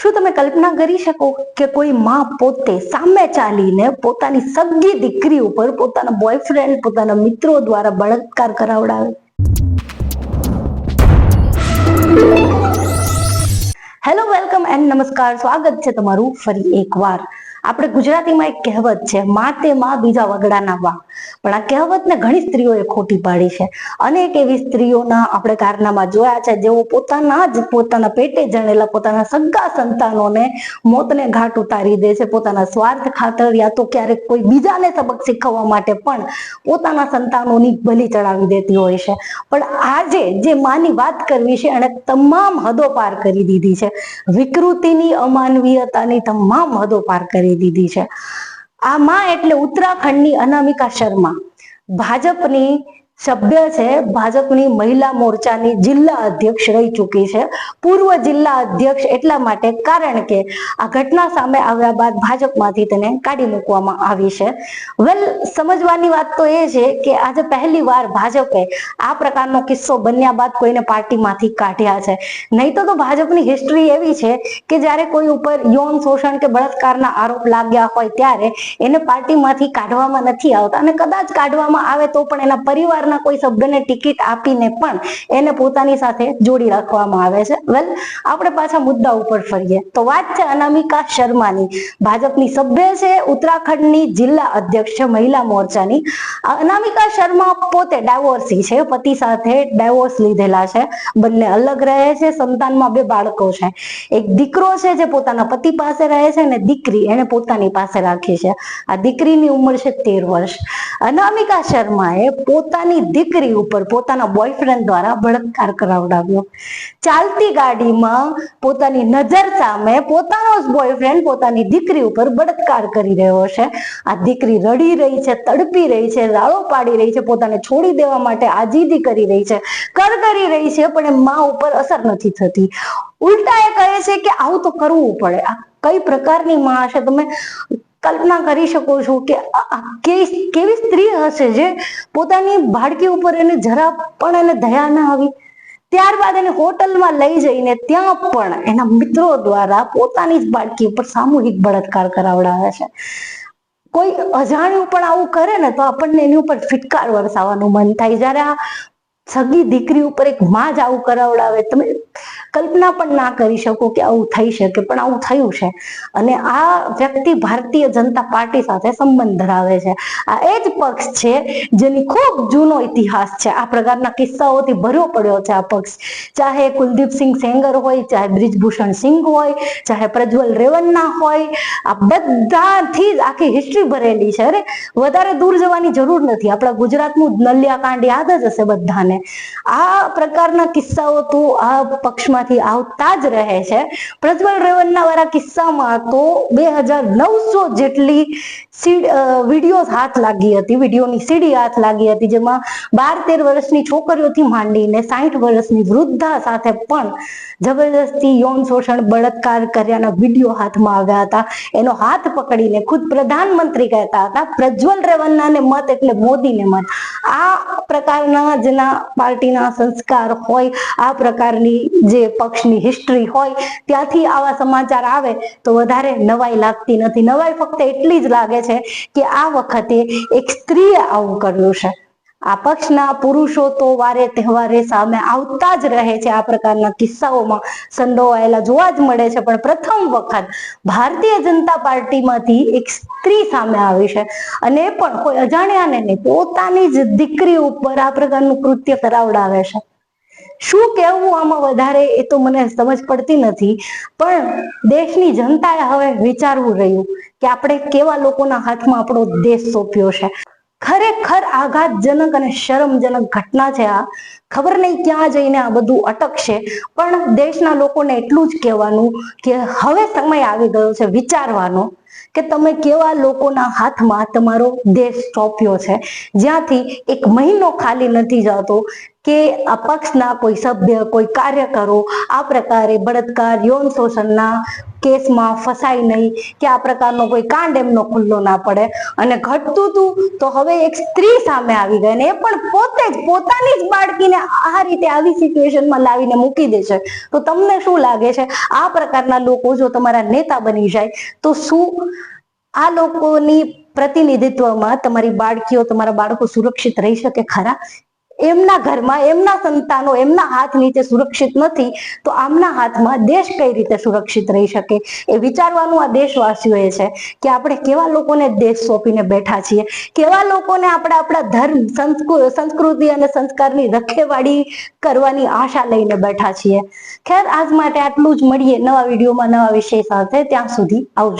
શું તમે કલ્પના કરી શકો કે કોઈ માં પોતે સામે ચાલીને પોતાની સગી દીકરી ઉપર પોતાના બોયફ્રેન્ડ પોતાના મિત્રો દ્વારા બળાત્કાર કરાવડાવે? હેલો વેલકમ એન્ડ નમસ્કાર. સ્વાગત છે તમારું ફરી એકવાર. આપણે ગુજરાતીમાં એક કહેવત છે માં તે માં બીજા વગડાના વા પણ આ કહેવતને ઘણી સ્ત્રીઓએ ખોટી પાડી છે. અનેક એવી સ્ત્રીઓના આપણે કારનામાં જોયા છે, જેઓ પોતાના જ પોતાના પેટે જણેલા પોતાના સગા સંતાનોને મોતને ઘાટ ઉતારી દે છે, પોતાના સ્વાર્થ ખાતર યા તો ક્યારેક કોઈ બીજાને સબક શીખવવા માટે પણ પોતાના સંતાનોની બલિ ચડાવી દેતી હોય છે. પણ આજે જે માની વાત કરવી છે, એણે તમામ હદો પાર કરી દીધી છે. વિકૃતિની, અમાનવીયતાની તમામ હદો પાર કરી દીધી છે. આ માં એટલે ઉત્તરાખંડની અનામિકા શર્મા. ભાજપની સભ્ય છે ભાજપની મહિલા મોરચાની જિલ્લા અધ્યક્ષ રહી ચૂકી છે. પૂર્વ જિલ્લા અધ્યક્ષ એટલા માટે કારણ કે આ ઘટના સામે આવ્યા બાદ ભાજપમાંથી તેને કાઢી મૂકવામાં આવી છે. વેલ સમજવાની વાત તો એ છે કે આજે પહેલી વાર ભાજપે આ પ્રકારનો કિસ્સો બન્યા બાદ કોઈને પાર્ટીમાંથી કાઢ્યા છે. નહીં તો તો ભાજપની હિસ્ટ્રી એવી છે કે જ્યારે કોઈ ઉપર યૌન શોષણ કે બળાત્કારના આરોપ લાગ્યા હોય ત્યારે એને પાર્ટીમાંથી કાઢવામાં નથી આવતા અને કદાચ કાઢવામાં આવે તો પણ એના પરિવારના કોઈ શબ્દને ટિકિટ આપીને પણ એને પોતાની સાથે જોડી રાખવામાં આવે છે. વેલ આપણે પાછા મુદ્દા ઉપર ફરીએ. તો વાત છે અનામિકા શર્માની. ભાજપની સભ્ય છે, ઉત્તરાખંડની જિલ્લા અધ્યક્ષ છે, મહિલા મોરચાની. અનામિકા શર્મા પોતે ડાયવોર્સી છે, પતિ સાથે ડાયવોર્સ લીધેલા છે. બંને અલગ રહે છે, સંતાનમાં બે બાળકો છે. એક દીકરો છે જે પોતાના પતિ પાસે રહે છે અને દીકરી એને પોતાની પાસે રાખી છે. આ દીકરીની ઉંમર છે તેર વર્ષ. અનામિકા શર્માએ પોતાની દીકરી ઉપર પોતાના બોયફ્રેન્ડ દ્વારા બળાત્કાર કરાવડાવ્યો. ચાલતી ગાડીમાં પોતાની નજર સામે પોતાનો જ બોયફ્રેન્ડ પોતાની દીકરી ઉપર બળાત્કાર કરી રહ્યો છે. આ દીકરી રડી રહી છે, તડપી રહી છે રાળો પાડી રહી છે, પોતાને છોડી દેવા માટે આજીદી કરી રહી છે કર કરી રહી છે, પણ એ મા ઉપર અસર નથી થતી. ઉલટા એ કહે છે કે આવું તો કરવું પડે. આ કઈ પ્રકારની માં હશે? તમે કલ્પના કરી શકો છો કે કેવી સ્ત્રી હશે જે પોતાની બાળકી ઉપર એને જરા પણ એને દયા ના આવી. ત્યારબાદ એને હોટલમાં લઈ જઈને ત્યાં પણ એના મિત્રો દ્વારા પોતાની જ બાળકી ઉપર સામૂહિક બળાત્કાર કરાવડાવે છે. કોઈ અજાણ્યું પણ આવું કરે ને તો આપણને એની ઉપર ફિટકાર વરસાવવાનું મન થાય. જ્યારે આ સગી દીકરી ઉપર એક માં જ આવું કરાવડાવે. તમે કલ્પના પણ ના કરી શકો કે આવું થઈ શકે, પણ આવું થયું છે. અને આ વ્યક્તિ ભારતીય જનતા પાર્ટી સાથે સંબંધ ધરાવે છે. આ એ જ પક્ષ છે જેની ખૂબ જૂનો ઇતિહાસ છે. આ પ્રકારના કિસ્સાઓથી ભર્યો પડ્યો છે આ પક્ષ. ચાહે કુલદીપસિંહ સેંગર હોય, ચાહે બ્રિજભૂષણ સિંઘ હોય, ચાહે પ્રજ્વલ રેવન્ના હોય, આ બધાથી જ આખી હિસ્ટ્રી ભરેલી છે. અરે, વધારે દૂર જવાની જરૂર નથી. આપણા ગુજરાતનું નલિયાકાંડ યાદ જ હશે બધાને. આ પ્રકારના કિસ્સાઓ તો આ પક્ષમાંથી આવતા જ રહે છે. પ્રજ્વલ રેવન્ના વાળા કિસ્સામાં તો બે હજાર નવસો જેટલી વીડિયો હાથ લાગી હતી, વિડીયોની સીડી હાથ લાગી હતી, જેમાં બાર તેર વર્ષની છોકરીઓથી માંડીને સાઠ વર્ષની વૃદ્ધા સાથે પણ જબરદસ્તી યૌન શોષણ, બળાત્કાર કર્યાના વીડિયો હાથમાં આવ્યા હતા. એનો હાથ પકડીને ખુદ પ્રધાનમંત્રી કહેતા હતા, પ્રજ્વલ રેવન્નાને મત એટલે મોદીને મત. આ પ્રકારના જેના પાર્ટીના સંસ્કાર હોય, આ પ્રકારની જે પક્ષની હિસ્ટ્રી હોય, ત્યાંથી આવા સમાચાર આવે તો વધારે નવાઈ લાગતી નથી. નવાઈ ફક્ત એટલી જ લાગે છે કે આ વખતે એક સ્ત્રીએ આવું કર્યું છે. આ પક્ષના પુરુષો તો વારે તહેવારે સામે આવતા જ રહે છે. આ પ્રકારના કિસ્સાઓમાં સંડોવાયેલા જોવા જ મળે છે. પણ પ્રથમ વખત ભારતીય જનતા પાર્ટીમાંથી એક સ્ત્રી સામે આવી છે. અને પણ કોઈ અજાણ્યાને નહીં, પોતાની જ દીકરી ઉપર આ પ્રકારનું કૃત્ય કરાવડાવે છે. શું કહેવું આમાં વધારે એ તો મને સમજ પડતી નથી. પણ દેશની જનતાએ હવે વિચારવું રહ્યું કે આપણે કેવા લોકોના હાથમાં આપણો દેશ સોંપ્યો છે. ખરેખર આઘાતજનક અને શરમજનક ઘટના છે આ. ખબર નહીં ક્યાં જઈને આ બધું અટકશે. પણ દેશના લોકોને એટલું જ કહેવાનું કે હવે સમય આવી ગયો છે વિચારવાનો. કે તમે કેવા લોકોના હાથમાં તમારો દેશ સોંપ્યો છે? જ્યાંથી એક મહિનો ખાલી નથી જતો કે આ કોઈ સભ્ય, કોઈ કાર્યકરો આ પ્રકારે બળાત્કાર, યૌન શોષણના કેસમાં ફસાય નહીં, કે આ પ્રકારનો કોઈ કાંડ એમનો ખુલ્લો ના પડે અને ઘટતું હતું તો હવે એક સ્ત્રી સામે આવી ગઈ અને એ પણ પોતે જ પોતાની જ બાળકીને આ રીતે આવી સિચ્યુએશનમાં લાવીને મૂકી દે છે. તો તમને શું લાગે છે? આ પ્રકારના લોકો જો તમારા નેતા બની જાય તો શું આ લોકોની પ્રતિનિધિત્વમાં તમારી બાળકીઓ, તમારા બાળકો સુરક્ષિત રહી શકે ખરા? એમના ઘરમાં, એમના સંતાનો, એમના હાથ નીચે સુરક્ષિત નથી, તો આમના હાથમાં દેશ કઈ રીતે સુરક્ષિત રહી શકે? એ વિચારવાનું આ દેશવાસીઓએ છે કે આપણે કેવા લોકોને દેશ સોંપીને બેઠા છીએ? કેવા લોકોને આપણે આપણા ધર્મ સંસ્કૃતિ અને સંસ્કારની રખેવાળી કરવાની આશા લઈને બેઠા છીએ? ખેર, આજ માટે આટલું જ મળીએ નવા વિડીયોમાં, નવા વિષય સાથે. ત્યાં સુધી આવજો.